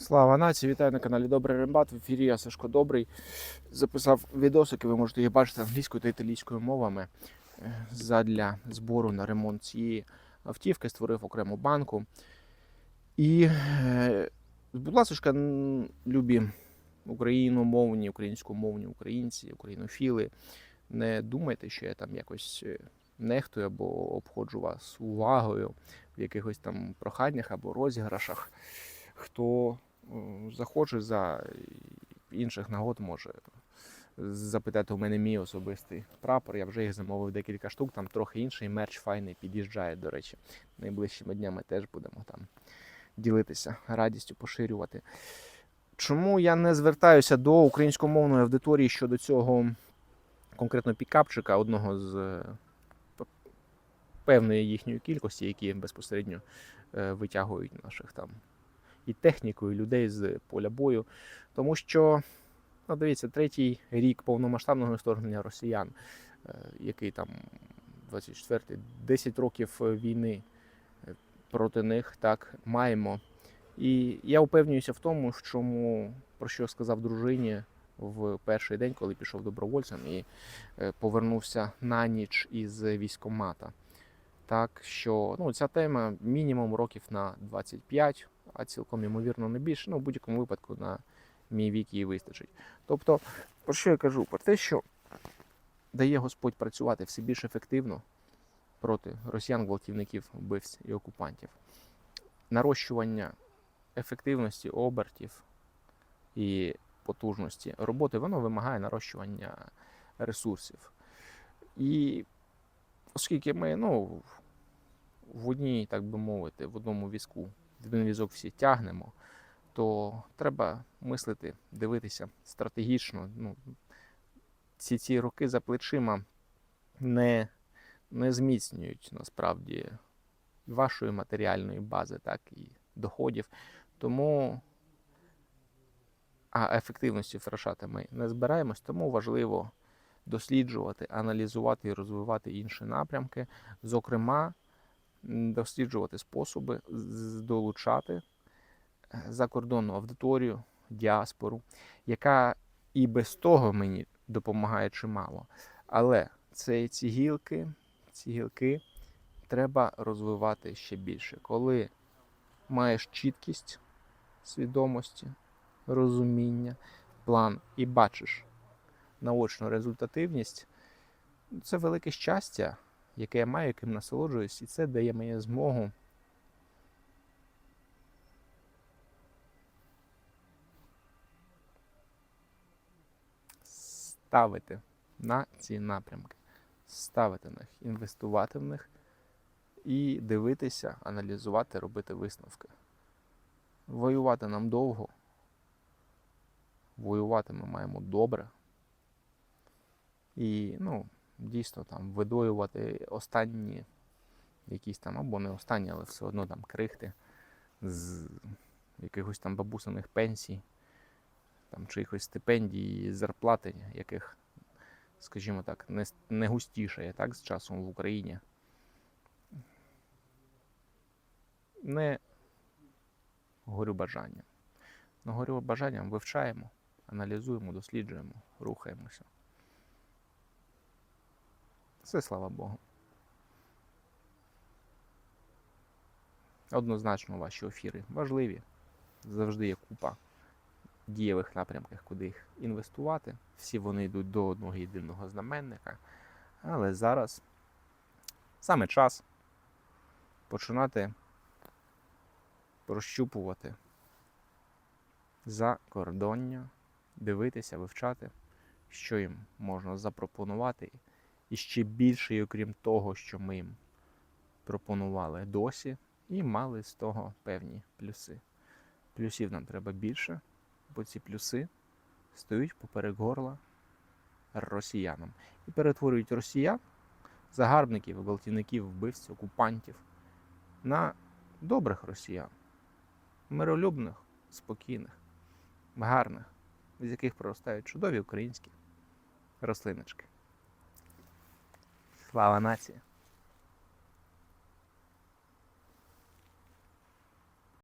Слава нації, вітаю на каналі Добрий Рембат. В ефірі я Сашко Добрий. Записав відосики, ви можете їх бачити англійською та італійською мовами е, задля збору на ремонт цієї автівки. Створив окрему банку. І, е, будь ласка, любі україномовні, українськомовні українці, українофіли. Не думайте, що я там якось е, нехтую або обходжу вас увагою в якихось там проханнях або розіграшах. Хто захоче за інших нагод може запитати у мене мій особистий прапор. Я вже їх замовив декілька штук, там трохи інший мерч файний під'їжджає, до речі. Найближчими днями теж будемо там ділитися, радістю поширювати. Чому я не звертаюся до українськомовної аудиторії щодо цього конкретно пікапчика, одного з е, певної їхньої кількості, які безпосередньо е, витягують наших там і техніку, і людей з поля бою. Тому що, ну, дивіться, третій рік повномасштабного вторгнення росіян, е, який там 24-й, 10 років війни е, проти них так маємо. І я упевнююся в тому, чому про що сказав дружині в перший день, коли пішов добровольцем і е, повернувся на ніч із військомата. Так що ну, ця тема мінімум років на 25, а цілком ймовірно не більше. Ну, в будь-якому випадку на мій вік її вистачить. Тобто, про що я кажу? Про те, що дає Господь працювати все більш ефективно проти росіян, гвалтівників, вбивць і окупантів. Нарощування ефективності обертів і потужності роботи, воно вимагає нарощування ресурсів. І оскільки ми ну, в одній, так би мовити, в одному візку, один візок всі тягнемо, то треба мислити, дивитися стратегічно. Ну, ці ці роки за плечима не, не зміцнюють насправді вашої матеріальної бази, так і доходів. Тому а ефективності втрачати ми не збираємось, тому важливо досліджувати, аналізувати і розвивати інші напрямки, зокрема, досліджувати способи долучати е, закордонну аудиторію, діаспору, яка і без того мені допомагає чимало. Але це ці гілки, ці гілки треба розвивати ще більше. Коли маєш чіткість свідомості, розуміння, план і бачиш наочну результативність, це велике щастя, яке я маю, яким насолоджуюсь, і це дає мені змогу ставити на ці напрямки, ставити на них, інвестувати в них і дивитися, аналізувати, робити висновки. Воювати нам довго. Воювати ми маємо добре. І, ну, дійсно там видоювати останні якісь там, або не останні, але все одно там крихти з якихось там бабусиних пенсій, там чиїхось стипендій, зарплати, яких, скажімо так, не, не густішає так, з часом в Україні. Не горю бажанням. Но горю бажанням вивчаємо, аналізуємо, досліджуємо, рухаємося. Все слава Богу. Однозначно ваші ефіри важливі. Завжди є купа дієвих напрямків, куди їх інвестувати. Всі вони йдуть до одного єдиного знаменника. Але зараз саме час починати прощупувати закордоння, дивитися, вивчати, що їм можна запропонувати. І ще більше, окрім того, що ми їм пропонували досі, і мали з того певні плюси. Плюсів нам треба більше, бо ці плюси стоять поперек горла росіянам і перетворюють росіян, загарбників, гвалтівників, вбивців, окупантів на добрих росіян, миролюбних, спокійних, гарних, з яких проростають чудові українські рослиночки. Слава нації!